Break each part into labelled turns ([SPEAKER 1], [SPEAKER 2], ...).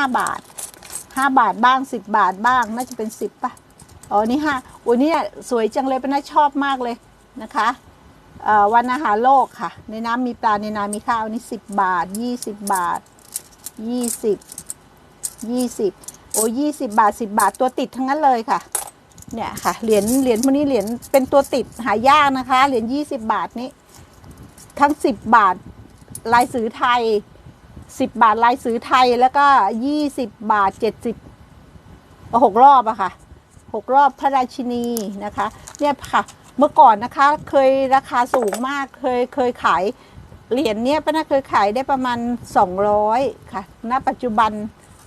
[SPEAKER 1] าบาทห้าบาทบ้างสิบบาทบ้างน่าจะเป็นสิบป่ะอ๋อนี่ห้าวันนี้สวยจังเลยเป็นน่าชอบมากเลยนะคะวันอาหารโลกค่ะ ในน้ำมีปลาในนามีข้าวนี่สิบบาทยี่สิบบาทยี่สิบยี่สิบโอ้ยี่สิบบาทสิบบาทตัวติดทั้งนั้นเลยค่ะเนี่ยค่ะเหรียญเหรียญพวกนี้เหรียญเป็นตัวติดหายากนะคะ เหรียญยี่สิบบาทนี้ ทั้งสิบบาทลายสือไทย สิบบาทลายสือไทยแล้วก็ยี่สิบบาทเจ็ดสิบหกรอบอะค่ะหกรอบพระราชินีนะคะ เนี่ยค่ะ เมื่อก่อนนะคะเคยราคาสูงมากเคยเคยขายเหรียญเนี้ยป้าน่าเคยขายได้ประมาณ 200 ค่ะ ณ ปัจจุบัน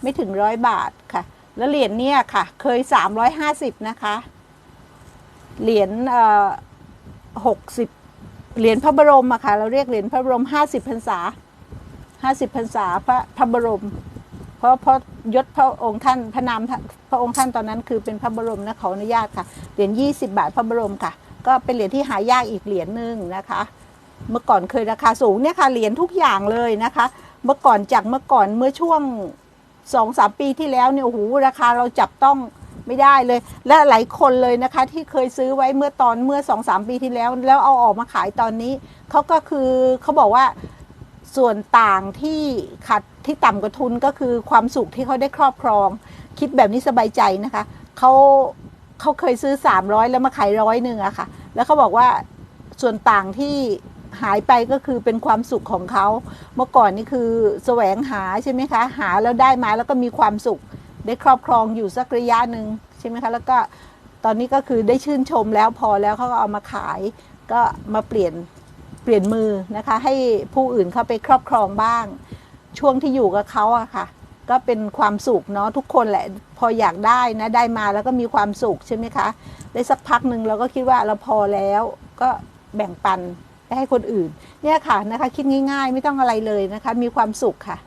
[SPEAKER 1] ไม่ถึงร้อยบาทค่ะ แล้วเหรียญเนี่ยค่ะ เคย 350 นะคะ เหรียญเอ่อหกสิบเหรียญพระบรมอะค่ะ เราเรียกเหรียญพระบรม 50พรรษา 50พรรษาพระพระบรม เพราะเพราะยศพระองค์ท่านพระนามพระองค์ท่านตอนนั้นคือเป็นพระบรมนะขออนุญาตค่ะเหรียญ20 บาทพระบรมค่ะ ก็เป็นเหรียญที่หายากอีกเหรียญหนึ่งนะคะ เมื่อก่อนเคยราคาสูงเนี่ยค่ะเหรียญทุกอย่างเลยนะคะ เมื่อก่อนจากเมื่อก่อนเมื่อช่วงสองสามปีที่แล้วเนี่ยโอ้โหราคาเราจับต้องไม่ได้เลย และหลายคนเลยนะคะ ที่เคยซื้อไว้เมื่อตอนเมื่อสองสามปีที่แล้ว แล้วเอาออกมาขายตอนนี้เขาก็คือเขาบอกว่า ส่วนต่างที่ขัดที่ต่ำกว่าทุนก็คือความสุขที่เขาได้ครอบครอง คิดแบบนี้สบายใจนะคะเขาเขาเคยซื้อ 300 แล้วมาขายร้อยหนึ่งอะค่ะ แล้วเขาบอกว่าส่วนต่างที่หายไปก็คือเป็นความสุขของเขาเมื่อก่อนนี่คือแสวงหาใช่ไหมคะ หาแล้วได้มาแล้วก็มีความสุขได้ครอบครองอยู่สักระยะหนึ่งใช่ไหมคะแล้วก็ตอนนี้ก็คือได้ชื่นชมแล้วพอแล้วเขาก็เอามาขาย ก็มาเปลี่ยน เปลี่ยนมือนะคะ ให้ผู้อื่นเข้าไปครอบครองบ้าง ช่วงที่อยู่กับเขาอะค่ะ ก็เป็นความสุขเนาะทุกคนแหละพออยากได้นะได้มาแล้วก็มีความสุขใช่ไหมคะได้สักพักหนึ่งเราก็คิดว่าเราพอแล้วก็แบ่งปันไปให้คนอื่น เนี่ยค่ะนะคะ คิดง่าย ๆ ไม่ต้องอะไรเลยนะคะ มีความสุขค่ะ